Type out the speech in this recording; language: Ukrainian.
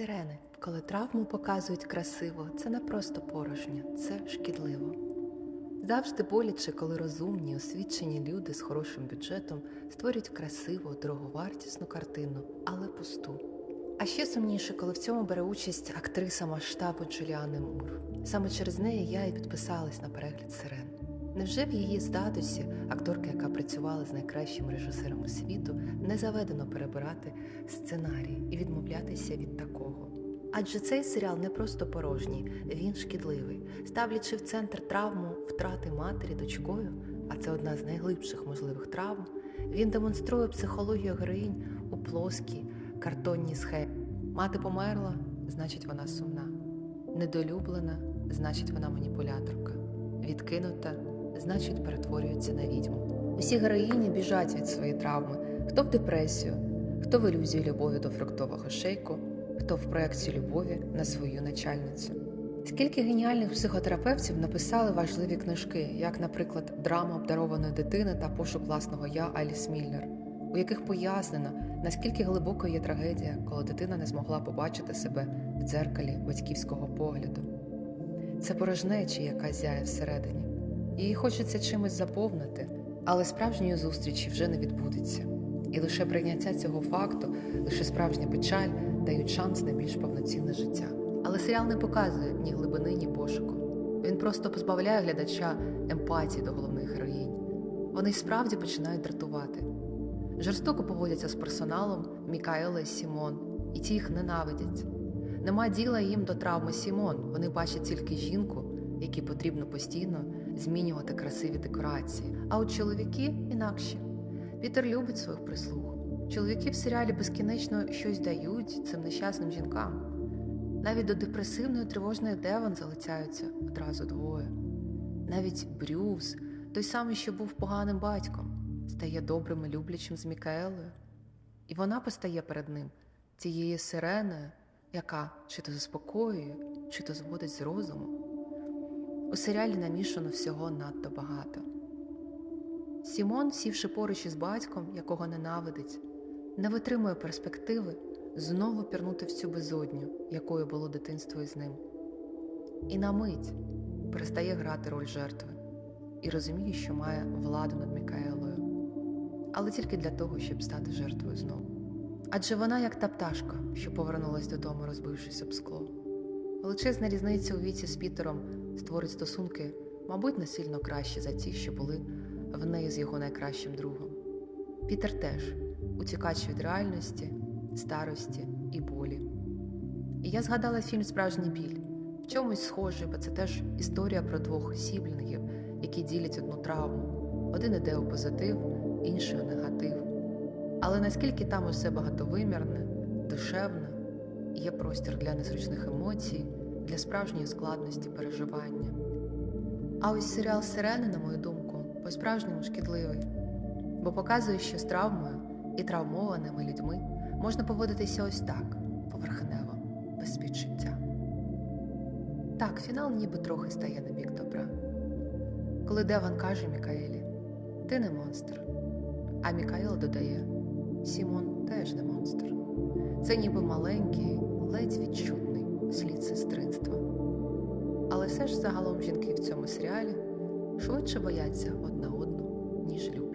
Сирени, коли травму показують красиво, це не просто порожньо, це шкідливо. Завжди боляче, коли розумні, освічені люди з хорошим бюджетом створюють красиву, дороговартісну картину, але пусту. А ще сумніше, коли в цьому бере участь актриса масштабу Джуліани Мур. Саме через неї я і підписалась на перегляд сирен. Невже в її статусі акторка, яка працювала з найкращими режисерами світу, не заведено перебирати сценарій і відмовлятися від такого? Адже цей серіал не просто порожній, він шкідливий, ставлячи в центр травму втрати матері дочкою, а це одна з найглибших можливих травм. Він демонструє психологію героїнь у плоскій картонній схемі. Мати померла, значить вона сумна. Недолюблена, значить вона маніпуляторка. Відкинута, значить перетворюється на відьму. Усі героїні біжать від своєї травми, хто в депресію, хто в ілюзію любові до фруктового шейку, хто в проєкцію любові на свою начальницю. Скільки геніальних психотерапевтів написали важливі книжки, як, наприклад, драма обдарованої дитини та пошук власного я Аліс Міллер, у яких пояснено, наскільки глибокою є трагедія, коли дитина не змогла побачити себе в дзеркалі батьківського погляду. Це порожнеча, яка зяє всередині. Її хочеться чимось заповнити, але справжньої зустрічі вже не відбудеться. І лише прийняття цього факту, лише справжня печаль дають шанс на більш повноцінне життя. Але серіал не показує ні глибини, ні пошуку. Він просто позбавляє глядача емпатії до головних героїнь. Вони справді починають дратувати. Жорстоко поводяться з персоналом Мікаела і Сімон, і ті їх ненавидять. Нема діла їм до травми Сімон. Вони бачать тільки жінку, якій потрібно постійно змінювати красиві декорації. А от чоловіки інакші. Пітер любить своїх прислуг. Чоловіки в серіалі безкінечно щось дають цим нещасним жінкам. Навіть до депресивної тривожної Деван залицяються одразу двоє. Навіть Брюс, той самий, що був поганим батьком, стає добрим і люблячим з Мікаелою. І вона постає перед ним цією сиреною, яка чи то заспокоює, чи то зводить з розуму. У серіалі намішано всього надто багато. Сімон, сівши поруч із батьком, якого ненавидить, не витримує перспективи знову пірнути в цю безодню, якою було дитинство із ним. І на мить перестає грати роль жертви і розуміє, що має владу над Мікаелою, але тільки для того, щоб стати жертвою знову. Адже вона як та пташка, що повернулась додому, розбившись об скло. Величезна різниця у віці з Пітером створить стосунки, мабуть, не сильно кращі за ті, що були в неї з його найкращим другом. Пітер теж утікач від реальності, старості і болі. І я згадала фільм Справжній біль в чомусь схожий, бо це теж історія про двох сіблінгів, які ділять одну травму. Один іде у позитив, інший у негатив. Але наскільки там усе багатовимірне, душевне, є простір для незручних емоцій, для справжньої складності переживання. А ось серіал Сирени, на мою думку, по-справжньому шкідливий, бо показує, що з травмою і травмованими людьми можна поводитися ось так, поверхнево, без співчуття. Так, фінал ніби трохи стає на бік добра. Коли Деван каже Мікаелі, ти не монстр. А Мікаел додає, Сімон теж не монстр. Це ніби маленький, ледь відчутний слід сестринства. Але все ж загалом жінки в цьому серіалі швидше бояться одна одну, ніж люблять.